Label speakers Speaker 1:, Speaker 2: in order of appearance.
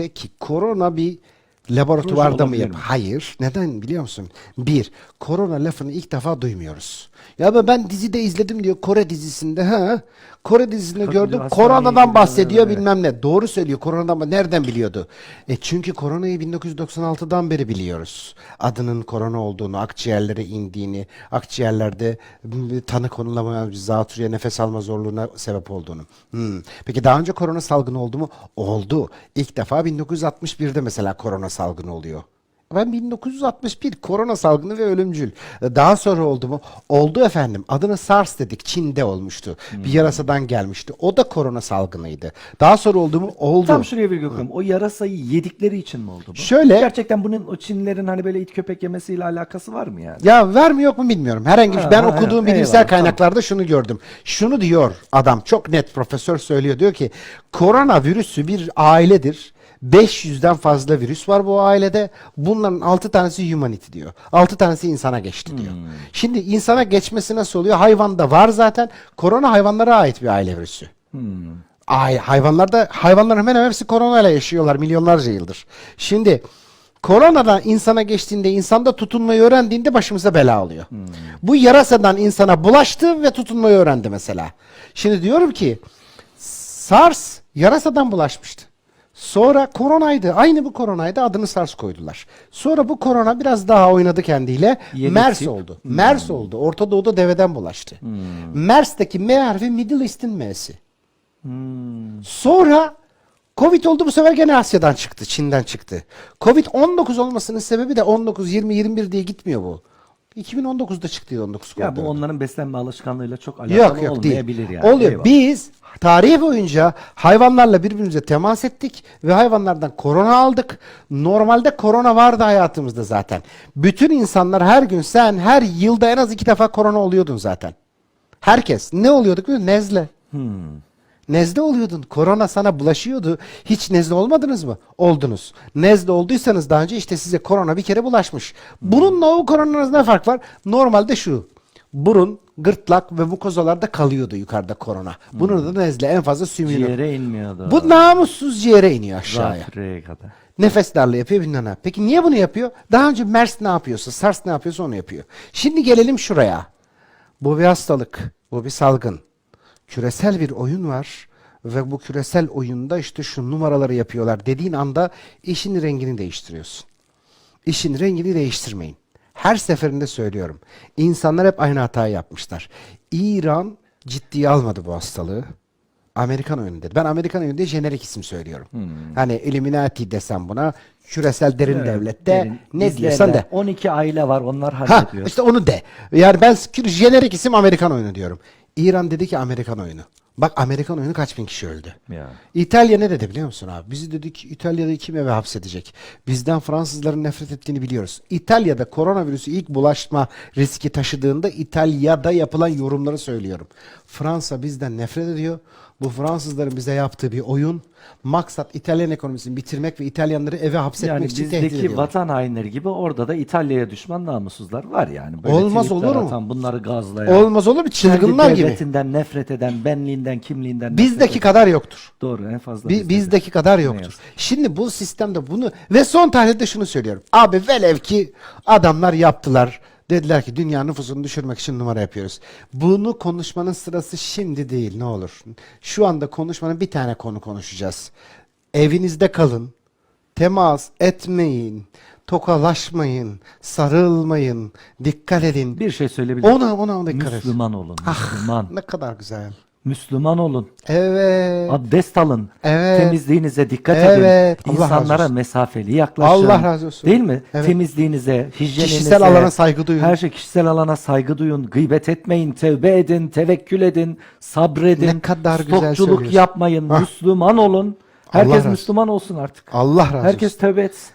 Speaker 1: Peki korona bir laboratuvarda mı yap? Hayır. Neden biliyor musun? Bir, korona lafını ilk defa duymuyoruz. Ya ben- ben dizide izledim diyor Kore dizisinde. Ha? Kore dizisinde
Speaker 2: Tabii,
Speaker 1: gördüm. Koronadan bahsediyor
Speaker 2: evet.
Speaker 1: bilmem ne. Doğru söylüyor. Koronadan nereden biliyordu? E çünkü koronayı 1996'dan beri biliyoruz. Adının korona olduğunu, akciğerlere indiğini, akciğerlerde tanı konulamayan bir zatürre nefes alma zorluğuna sebep olduğunu. Hmm. Peki daha önce korona salgını oldu mu? Oldu. İlk defa 1961'de mesela korona salgını oluyor. Ben 1961 korona salgını ve ölümcül. Daha sonra oldu mu? Oldu efendim. Adını SARS dedik. Çin'de olmuştu. Bir yarasadan gelmişti. O da korona salgınıydı. Daha sonra oldu mu? Oldu.
Speaker 2: Tam şuraya virgül koyayım. O yarasayı yedikleri için mi oldu bu?
Speaker 1: Şöyle-
Speaker 2: Gerçekten bunun o Çinlerin hani böyle it köpek yemesiyle alakası var mı yani?
Speaker 1: Ya var mı yok mu bilmiyorum. Herhangi bir
Speaker 2: Ha,
Speaker 1: ben
Speaker 2: ha,
Speaker 1: okuduğum
Speaker 2: ha,
Speaker 1: bilimsel
Speaker 2: eyvallah,
Speaker 1: kaynaklarda şunu gördüm. Şunu diyor adam çok net profesör söylüyor. Diyor ki koronavirüsü bir ailedir. 500'den fazla virüs var bu ailede. Bunların 6 tanesi humanity diyor. 6 tanesi insana geçti diyor. Şimdi insana geçmesi nasıl oluyor? Hayvanda var zaten. Korona hayvanlara ait bir aile virüsü. Ay, hayvanlarda hayvanların hemen hemen hepsi koronayla yaşıyorlar milyonlarca yıldır. Şimdi koronadan insana geçtiğinde insanda tutunmayı öğrendiğinde başımıza bela oluyor. Bu yarasadan insana bulaştı ve tutunmayı öğrendi mesela. Şimdi diyorum ki SARS yarasadan bulaşmıştı. Sonra koronaydı. Aynı bu koronaydı. Adını SARS koydular. Sonra bu korona biraz daha oynadı kendiyle.
Speaker 2: Yeni
Speaker 1: MERS
Speaker 2: tip.
Speaker 1: oldu. MERS oldu. Orta Doğu'da deveden bulaştı. MERS'teki M harfi Middle East'in M'si. Sonra Covid oldu bu sefer gene Asya'dan çıktı, Çin'den çıktı. Covid-19 olmasının sebebi de 19, 20, 21 diye gitmiyor bu. 2019'da çıktı 19
Speaker 2: Ya bu onların beslenme alışkanlığıyla çok alakalı
Speaker 1: Yok yok değil.
Speaker 2: olmayabilir yani.
Speaker 1: Oluyor.
Speaker 2: Eyvallah.
Speaker 1: Biz tarih boyunca hayvanlarla birbirimize temas ettik ve hayvanlardan korona aldık. Normalde korona vardı hayatımızda zaten. Bütün insanlar her gün sen her yılda en az iki defa korona oluyordun zaten. Herkes. Ne oluyorduk biliyor musun? Nezle. Oluyordun. Korona sana bulaşıyordu. Hiç nezle olmadınız mı? Oldunuz. Nezle olduysanız daha önce işte size korona bir kere bulaşmış. Bununla o koronanın arasında ne fark var? Normalde şu. Burun, gırtlak ve mukozalarda kalıyordu yukarıda korona. Bunun da nezle en fazla sümüğünü.
Speaker 2: Ciğere inmiyordu.
Speaker 1: Bu namussuz ciğere iniyor aşağıya.
Speaker 2: Kadar.
Speaker 1: Nefes darlığı yapıyor bilmem ne. Peki niye bunu yapıyor? Daha önce MERS ne yapıyorsa, SARS ne yapıyorsa onu yapıyor. Şimdi gelelim şuraya. Bu bir hastalık, bu bir salgın. Küresel bir oyun var ve bu küresel oyunda işte şu numaraları yapıyorlar dediğin anda işin rengini değiştiriyorsun. İşin rengini değiştirmeyin. Her seferinde söylüyorum. İnsanlar hep aynı hatayı yapmışlar. İran ciddiye almadı bu hastalığı. Amerikan oyunu dedi. Ben Amerikan oyunu diye jenerik isim söylüyorum. Hani Illuminati desem buna, küresel derin
Speaker 2: Evet,
Speaker 1: devlette
Speaker 2: derin.
Speaker 1: ne
Speaker 2: Bizlerde
Speaker 1: diyorsan de.
Speaker 2: 12 aile var onlar
Speaker 1: Ha
Speaker 2: hallediyor.
Speaker 1: işte onu de. Yani ben jenerik isim Amerikan oyunu diyorum. İran dedi ki Amerikan oyunu. Bak Amerikan oyunu kaç bin kişi öldü.
Speaker 2: Ya.
Speaker 1: İtalya ne dedi biliyor musun abi? Bizi dedik İtalya'da kim eve hapsedecek? Bizden Fransızların nefret ettiğini biliyoruz. İtalya'da koronavirüsü ilk bulaşma riski taşıdığında İtalya'da yapılan yorumları söylüyorum. Fransa bizden nefret ediyor. Bu Fransızların bize yaptığı bir oyun. Maksat İtalyan ekonomisini bitirmek ve İtalyanları eve hapsetmek
Speaker 2: Yani
Speaker 1: için tehdit
Speaker 2: bizdeki
Speaker 1: ediyorlar.
Speaker 2: vatan hainleri gibi orada da İtalya'ya düşman namussuzlar var yani.
Speaker 1: Olmaz
Speaker 2: tweetler
Speaker 1: olur mu?
Speaker 2: atan, bunları gazlayan.
Speaker 1: Olmaz olur mu? Çılgınlar gibi.
Speaker 2: devletinden nefret eden, benliğinden, kimliğinden nefret
Speaker 1: Bizdeki kadar yoktur.
Speaker 2: Doğru en fazla
Speaker 1: Bi-
Speaker 2: bizde.
Speaker 1: bizdeki kadar yoktur. Şimdi bu sistemde bunu ve son tahlilde şunu söylüyorum. Abi velev ki adamlar yaptılar. Dediler ki dünya nüfusunu düşürmek için numara yapıyoruz. Bunu konuşmanın sırası şimdi değil ne olur. Şu anda konuşmanın bir tane konu konuşacağız. Evinizde kalın. Temas etmeyin. Tokalaşmayın. Sarılmayın. Dikkat edin.
Speaker 2: Bir şey söyleyebilir miyim?
Speaker 1: Ona ona dikkat edin.
Speaker 2: Müslüman olun. Müslüman.
Speaker 1: Ne kadar güzel.
Speaker 2: Müslüman olun.
Speaker 1: Evet.
Speaker 2: Abdest alın.
Speaker 1: Evet.
Speaker 2: Temizliğinize dikkat
Speaker 1: Evet.
Speaker 2: edin.
Speaker 1: Allah
Speaker 2: İnsanlara mesafeli yaklaşın.
Speaker 1: Allah razı olsun.
Speaker 2: Değil mi?
Speaker 1: Evet.
Speaker 2: Temizliğinize, hijyeninize.
Speaker 1: Kişisel alana saygı duyun.
Speaker 2: Her şey kişisel alana saygı duyun. Gıybet etmeyin. Tevbe edin. Tevekkül edin. Sabredin.
Speaker 1: Ne kadar güzel
Speaker 2: Stokçuluk yapmayın.
Speaker 1: Hah.
Speaker 2: Müslüman olun. Herkes Müslüman olsun artık.
Speaker 1: Allah razı
Speaker 2: Herkes
Speaker 1: olsun.
Speaker 2: tövbe etsin.